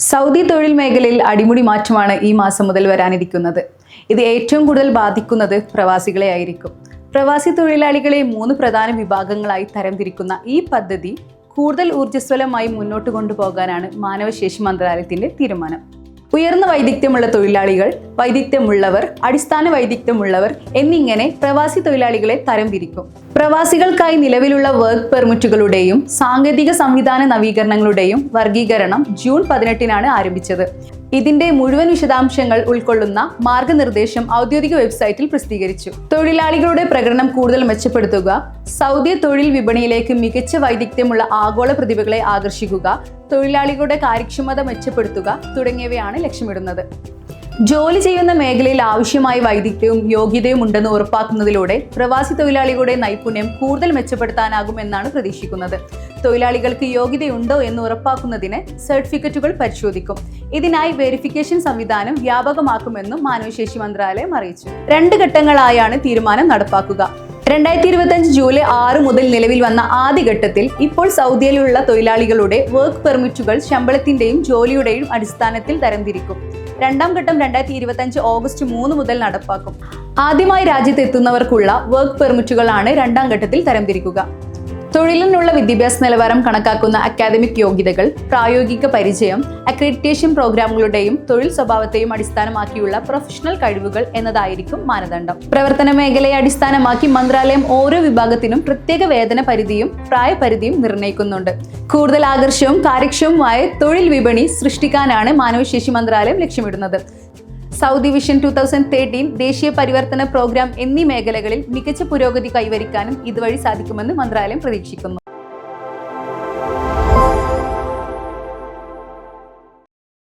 Saudi തൊഴിൽ മേഖലയിൽ അടിമുടി മാറ്റമാണ് ഈ മാസം മുതൽ വരാനിരിക്കുന്നത്. ഇത് ഏറ്റവും കൂടുതൽ ബാധിക്കുന്നത് പ്രവാസികളെ ആയിരിക്കും. പ്രവാസി തൊഴിലാളികളെ മൂന്ന് പ്രധാന വിഭാഗങ്ങളായി തരംതിരിക്കുന്ന ഈ പദ്ധതി കൂടുതൽ ഊർജസ്വലമായി മുന്നോട്ട് കൊണ്ടുപോകാനാണ് മാനവശേഷി മന്ത്രാലയത്തിന്റെ തീരുമാനം. ഉയർന്ന വൈദഗ്ധ്യമുള്ള തൊഴിലാളികൾ വൈദഗ്ധ്യമുള്ളവർ അടിസ്ഥാന വൈദഗ്ധ്യമുള്ളവർ എന്നിങ്ങനെ പ്രവാസി തൊഴിലാളികളെ തരംതിരിക്കും പ്രവാസികൾക്കായി നിലവിലുള്ള വർക്ക് പെർമിറ്റുകളുടെയും സാങ്കേതിക സംവിധാന നവീകരണങ്ങളുടെയും വർഗീകരണം ജൂൺ പതിനെട്ടിനാണ് ആരംഭിച്ചത്. ഇതിന്റെ മുഴുവൻ വിശദാംശങ്ങൾ ഉൾക്കൊള്ളുന്ന മാർഗനിർദ്ദേശം ഔദ്യോഗിക വെബ്സൈറ്റിൽ പ്രസിദ്ധീകരിച്ചു. തൊഴിലാളികളുടെ പ്രകടനം കൂടുതൽ മെച്ചപ്പെടുത്തുക സൗദി തൊഴിൽ വിപണിയിലേക്ക് മികച്ച വൈദഗ്ധ്യമുള്ള ആഗോള പ്രതിഭകളെ ആകർഷിക്കുക തൊഴിലാളികളുടെ കാര്യക്ഷമത മെച്ചപ്പെടുത്തുക തുടങ്ങിയവയാണ് ലക്ഷ്യമിടുന്നത്. ജോലി ചെയ്യുന്ന മേഖലയിൽ ആവശ്യമായ വൈദഗ്ധ്യവും യോഗ്യതയും ഉണ്ടെന്ന് ഉറപ്പാക്കുന്നതിലൂടെ പ്രവാസി തൊഴിലാളികളുടെ നൈപുണ്യം കൂടുതൽ മെച്ചപ്പെടുത്താനാകുമെന്നാണ് പ്രതീക്ഷിക്കുന്നത്. തൊഴിലാളികൾക്ക് യോഗ്യതയുണ്ടോ എന്ന് ഉറപ്പാക്കുന്നതിന് സർട്ടിഫിക്കറ്റുകൾ പരിശോധിക്കും. ഇതിനായി വെരിഫിക്കേഷൻ സംവിധാനം വ്യാപകമാക്കുമെന്നും മാനവശേഷി മന്ത്രാലയം അറിയിച്ചു. രണ്ട് ഘട്ടങ്ങളായാണ് തീരുമാനം നടപ്പാക്കുക. രണ്ടായിരത്തി ഇരുപത്തഞ്ച് ജൂലൈ ആറ് മുതൽ നിലവിൽ വന്ന ആദ്യഘട്ടത്തിൽ ഇപ്പോൾ സൗദിയിലുള്ള തൊഴിലാളികളുടെ വർക്ക് പെർമിറ്റുകൾ ശമ്പളത്തിന്റെയും ജോലിയുടെയും അടിസ്ഥാനത്തിൽ തരംതിരിക്കും. രണ്ടാം ഘട്ടം രണ്ടായിരത്തി ഇരുപത്തഞ്ച് ഓഗസ്റ്റ് മൂന്ന് മുതൽ നടപ്പാക്കും. ആദ്യമായി രാജ്യത്ത് എത്തുന്നവർക്കുള്ള വർക്ക് പെർമിറ്റുകളാണ് രണ്ടാം ഘട്ടത്തിൽ തരംതിരിക്കുക. തൊഴിലിനുള്ള വിദ്യാഭ്യാസ നിലവാരം കണക്കാക്കുന്ന അക്കാദമിക് യോഗ്യതകൾ പ്രായോഗിക പരിചയം അക്രഡിറ്റേഷൻ പ്രോഗ്രാമുകളുടെയും തൊഴിൽ സ്വഭാവത്തെയും അടിസ്ഥാനമാക്കിയുള്ള പ്രൊഫഷണൽ കഴിവുകൾ എന്നതായിരിക്കും മാനദണ്ഡം. പ്രവർത്തന മേഖലയെ അടിസ്ഥാനമാക്കി മന്ത്രാലയം ഓരോ വിഭാഗത്തിനും പ്രത്യേക വേതന പരിധിയും പ്രായപരിധിയും നിർണയിക്കുന്നുണ്ട്. കൂടുതൽ ആകർഷവും കാര്യക്ഷമവുമായ തൊഴിൽ വിപണി സൃഷ്ടിക്കാനാണ് മാനവശേഷി മന്ത്രാലയം ലക്ഷ്യമിടുന്നത്. Saudi vision two thousand thirteen ദേശീയ പരിവർത്തന പ്രോഗ്രാം എന്നീ മേഖലകളിൽ മികച്ച പുരോഗതി കൈവരിക്കാനും ഇതുവഴി സാധിക്കുമെന്ന് മന്ത്രാലയം പ്രതീക്ഷിക്കുന്നു.